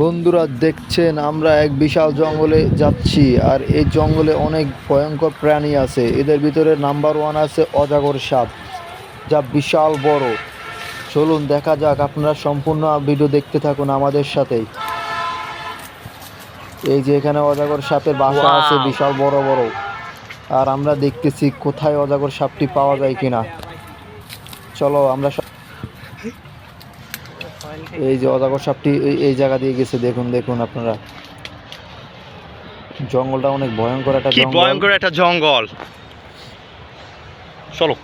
বন্ধুরা দেখছেন আমরা এক বিশাল জঙ্গলে যাচ্ছি আর এই জঙ্গলে অনেক ভয়ঙ্কর প্রাণী আছে। এদের ভিতরে নাম্বার ওয়ান আছে অজাগর সাপ যা বিশাল বড়। চলুন দেখা যাক আপনারা সম্পূর্ণ ভিডিও দেখতে থাকুন আমাদের সাথেই এই যে এখানে অজাগর সাপের বাসা আছে বিশাল বড় বড়। আর আমরা দেখতেছি কোথায় অজাগর সাপটি পাওয়া যায় কিনা। চলো আমরা এই যে অজাগর সাপটি এই- জায়গা দিয়ে গেছে দেখুন দেখুন আপনারা। জঙ্গলটা অনেক ভয়ঙ্কর একটা কি ভয়ঙ্কর একটা জঙ্গল। চলো।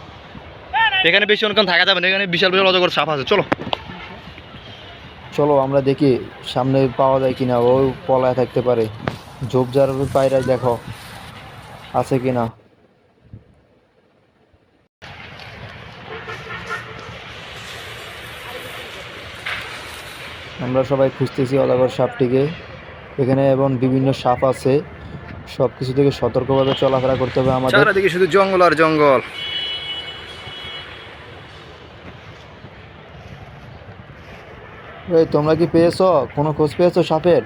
এখানে বেশি অনেকক্ষণ থাকা যাবে না এখানে বিশাল বিশাল অজগর সাপ আছে চলো। চলো আমরা দেখি সামনে পাওয়া যায় কিনা ও পলায় থাকতে পারে। ঝোপঝাড় পায়রায় দেখো আছে কিনা। আমরা সবাই খুঁজতেছি অজাগর সাপটিকে। এখানে এবং বিভিন্ন সাপ আছে। সব কিছু থেকে সতর্কভাবে চলাফেরা করতে হবে আমাদের। চারিদিকে শুধু জঙ্গল আর জঙ্গল। এই তোমরা কি পেয়েছ? কোনো খোঁজ পেয়েছ সাপের?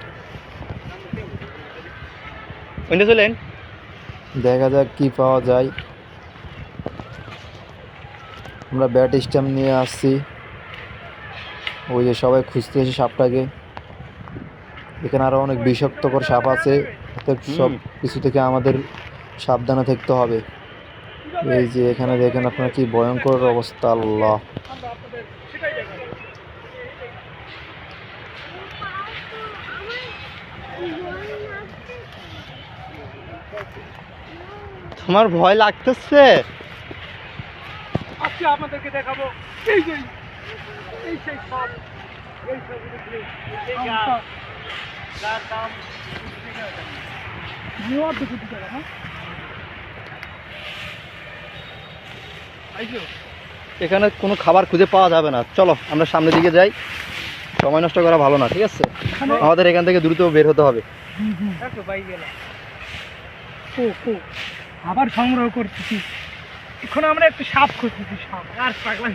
চলেন? দেখা যাক কি পাওয়া যায়। আমরা ব্যাট স্ট্যাম্প নিয়ে আসছি। ওই যে সবাই খুঁজতেছে সাপটাকে। এখানে আরও অনেক বিষাক্তকর সাপ আছে। সব কিছু থেকে আমাদের সাবধানে থাকতে হবে। এই যে এখানে দেখেন আপনার কি ভয়ঙ্কর অবস্থা আল্লাহ। তোমার ভয় লাগতেছে? আজকে আপনাদেরকে দেখাবো। এই যে। এই সেই সাপ এই সাপ যার দাম নিউয়ার দুটো টাকা হ্যাঁ এখানে কোনো খাবার খুঁজে পাওয়া যাবে না। চলো আমরা সামনের দিকে যাই। সময় নষ্ট করা ভালো না ঠিক আছে? আমাদের এখান থেকে দ্রুত বের হতে হবে। আবার সংগ্রহ করতেছি। এখন আমরা একটু সাপ খুঁজতেছি সাপ। আর পাগলা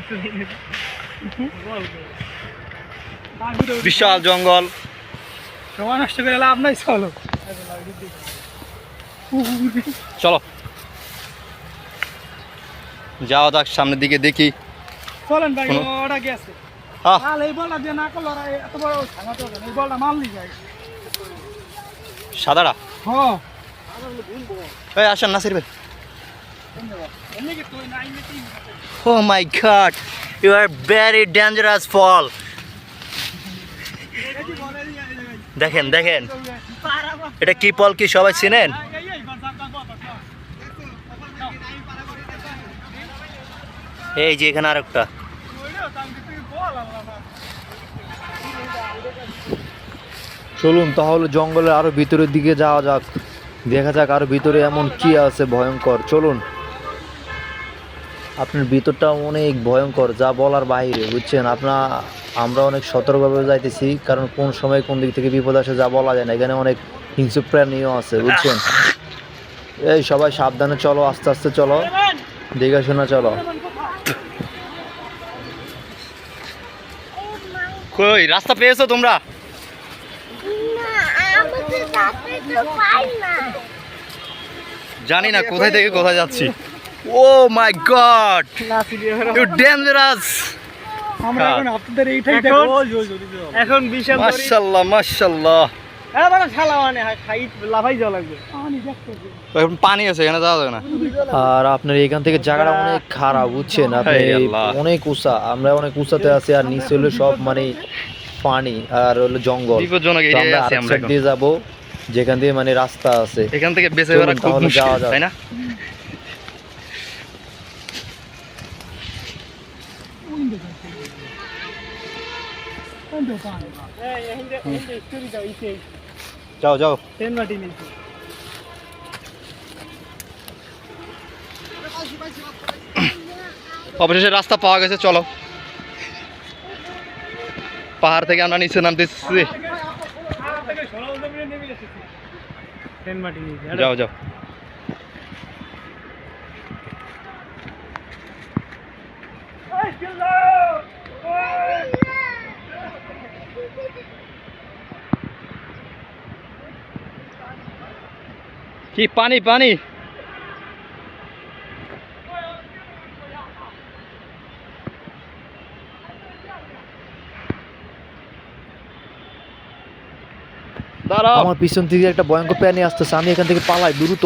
বিশাল জঙ্গল। সময় নষ্ট করে লাভ নাই চলো। চলো। যাওয়া যাক সামনের দিকে দেখি। চলেন ভাই ওটা গেছে। সাদারা? এই আসেন নাসির ভাই। ও my god you are very dangerous fall দেখেন দেখেন। এটা কি ফল কি সবাই চিনেন? এই যে এখানে আরেকটা। চলুন তাহলে জঙ্গলের আরও ভিতরের দিকে যাওয়া যাক। দেখা যাক আরও ভিতরে এমন কি আছে ভয়ঙ্কর। চলুন। আপনার ভিতরটা অনেক ভয়ঙ্কর যা বলার বাইরে বুঝছেন? আপনার আমরা অনেক সতর্কভাবে যাইতেছি কারণ কোন সময় কোন দিক থেকে বিপদ আসে যা বলা যায় না। এখানে অনেক হিংস্র প্রাণীও আছে বুঝছেন? এই সবাই সাবধানে চলো আস্তে আস্তে চলো। দেখে শোনা চলো। কই রাস্তা পেয়েছ তোমরা? না আমাদের রাতে তো পাই না জানি না কোথায় থেকে কোথায় যাচ্ছি। Oh my god you dangerous আমরা। এখন আপনাদের এইটাই দেখো এখন বিশাল মাশাআল্লাহ মাশাআল্লাহ বড় শালা খাই লাফাই যাওয়া লাগবে। আমি দেখতেছি এখন পানি আছে এখানে যাওয়া যাবে না। আর আপনার এখান থেকে জায়গাটা অনেক খারাপ বুঝছেন? আপনি অনেক উঁচা আমরা অনেক উঁচাতে আছি আর নিচে হলো সব মানে পানি আর হলো জঙ্গল। আমরা দিয়ে যাব যেখান দিয়ে মানে রাস্তা আছে। এখান থেকে বেঁচে খুব মুশকিল যাওয়া। তাই না? যাও যাও ট্রেন মাটি নিয়েছি অবশেষে রাস্তা পাওয়া গেছে চলো পাহাড় থেকে আমরা নিচে নামতেছি ট্রেন মাটি নিয়েছি যাও যাও কি পানি পানি? দাঁড়াও। আমার পিছন থেকে একটা ভয়ঙ্কর প্রাণী আসতেছে আমি এখান থেকে পালাই দ্রুত।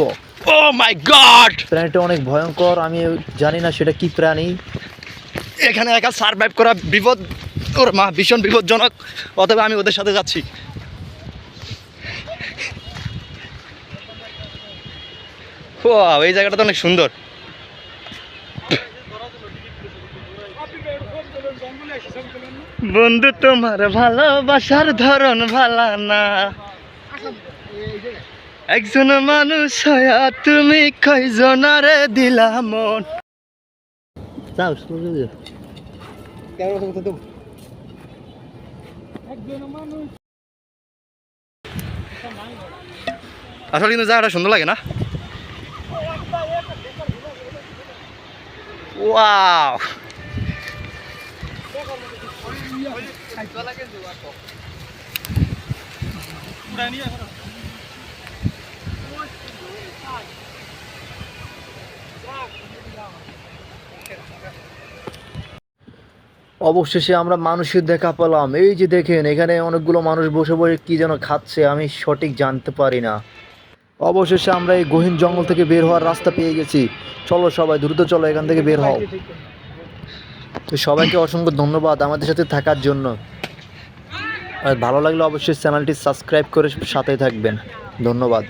ও মাই গড প্রাণীটা অনেক ভয়ঙ্কর আমি জানি না সেটা কি প্রাণী। এখানে একা সার্ভাইভ করা বিপদ ওর মা ভীষণ বিপজ্জনক অথবা আমি ওদের সাথে যাচ্ছি। ও এই জায়গাটা তো অনেক সুন্দর। বন্ধু তোমার ভালোবাসার ধরন ভালা না। একজন মানুষ তুমি কয়জনারে দিলা মন। যাও আসলে কিন্তু জায়গাটা সুন্দর লাগে না? ওয়াও অবশেষে আমরা মানুষের দেখা পেলাম। এই যে দেখেন, এখানে অনেকগুলো মানুষ বসে বসে কি যেন খাচ্ছে, আমি সঠিক জানতে পারি না। অবশেষে আমরা এই গহীন জঙ্গল থেকে বের হওয়ার রাস্তা পেয়ে গেছি। চলো সবাই দ্রুত চলো এখান থেকে বের হও। তো সবাইকে অসংখ্য ধন্যবাদ আমাদের সাথে থাকার জন্য। আর ভালো লাগলে অবশ্যই চ্যানেলটি সাবস্ক্রাইব করে সাথে থাকবেন। ধন্যবাদ।